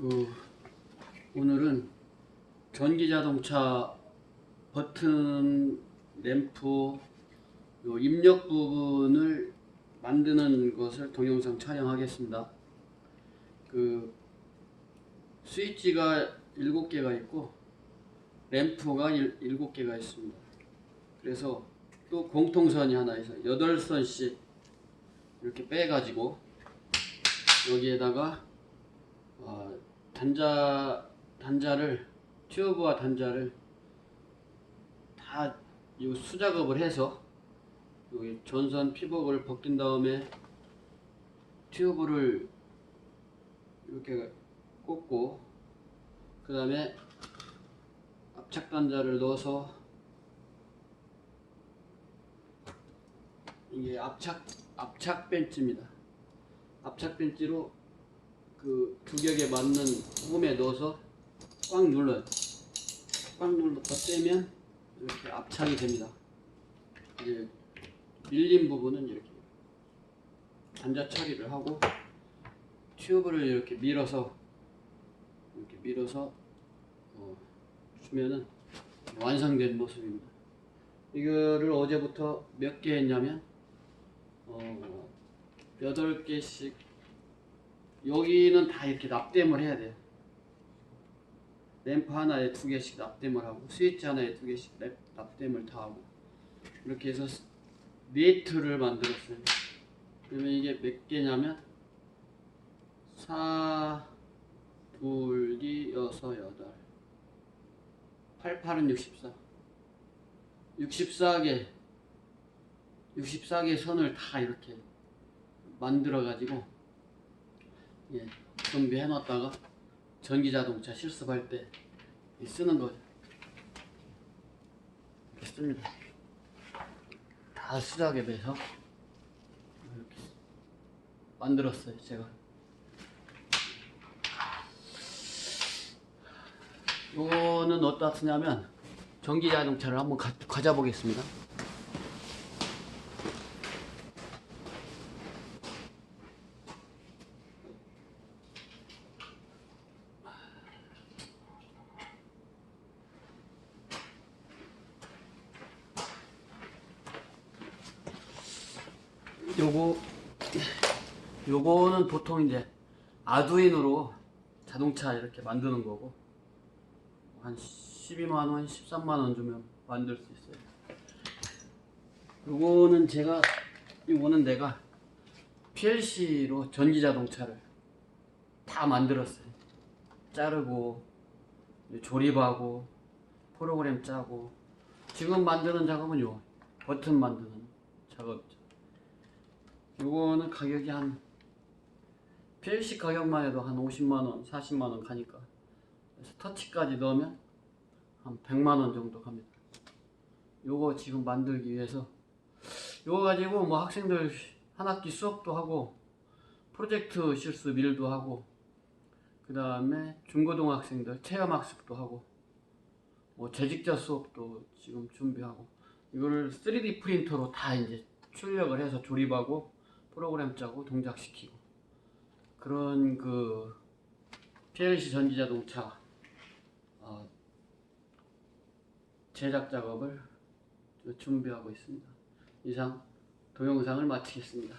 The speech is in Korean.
그 오늘은 전기 자동차 버튼 램프 요 입력 부분을 만드는 것을 동영상 촬영하겠습니다. 그 스위치가 7개가 있고 램프가 7개가 있습니다. 그래서 또 공통선이 하나 있어요. 8선씩 이렇게 빼가지고 여기에다가 어, 단자 단자를 튜브와 단자를 다 이 수작업을 해서 여기 전선 피복을 벗긴 다음에 튜브를 이렇게 꽂고 그 다음에 압착 단자를 넣어서 이게 압착 압착 벤치입니다. 압착 벤치로 그 규격에 맞는 홈에 넣어서 꽉 눌러요. 꽉 눌렀다 떼면 이렇게 압착이 됩니다. 이제 밀린 부분은 이렇게 단자 처리를 하고 튜브를 이렇게 밀어서 이렇게 밀어서 어, 주면은 완성된 모습입니다. 이거를 어제부터 몇 개 했냐면 어, 8개씩 여기는 다 이렇게 납땜을 해야 돼요. 램프 하나에 두 개씩 납땜을 하고 스위치 하나에 두 개씩 랩, 납땜을 다 하고 이렇게 해서 스- 네트를 만들었어요. 그러면 이게 몇 개냐면 4, 2, 2, 6, 8 8, 8은 64 64개 64개 선을 다 이렇게 만들어 가지고 예, 준비해 놨다가 전기 자동차 실습할 때 쓰는. 이렇게 씁니다. 다 수작에 배서 이렇게 만들었어요, 제가. 요거는 어디다 쓰냐면 전기 자동차를 한번 가, 가져 보겠습니다. 요거 요거는 보통 이제 아두인으로 자동차 이렇게 만드는 거고 한 12만 원, 13만 원 주면 만들 수 있어요. 요거는 제가 요거는 내가 PLC로 전기 자동차를 다 만들었어요. 자르고 조립하고 프로그램 짜고 지금 만드는 작업은 요 버튼 만드는 작업이죠. 요거는 가격이 한 PLC 가격만 해도 한 50만원, 40만원 가니까 그래서 터치까지 넣으면 한 100만원 정도 갑니다. 요거 지금 만들기 위해서 요거 가지고 뭐 학생들 한 학기 수업도 하고 프로젝트 실습 일도 하고 그 다음에 중고등 학생들 체험 학습도 하고 뭐 재직자 수업도 지금 준비하고 이거를 3D 프린터로 다 이제 출력을 해서 조립하고 프로그램 짜고 동작시키고 그런 그 PLC 전기 자동차 어, 제작 작업을 준비하고 있습니다. 이상 동영상을 마치겠습니다.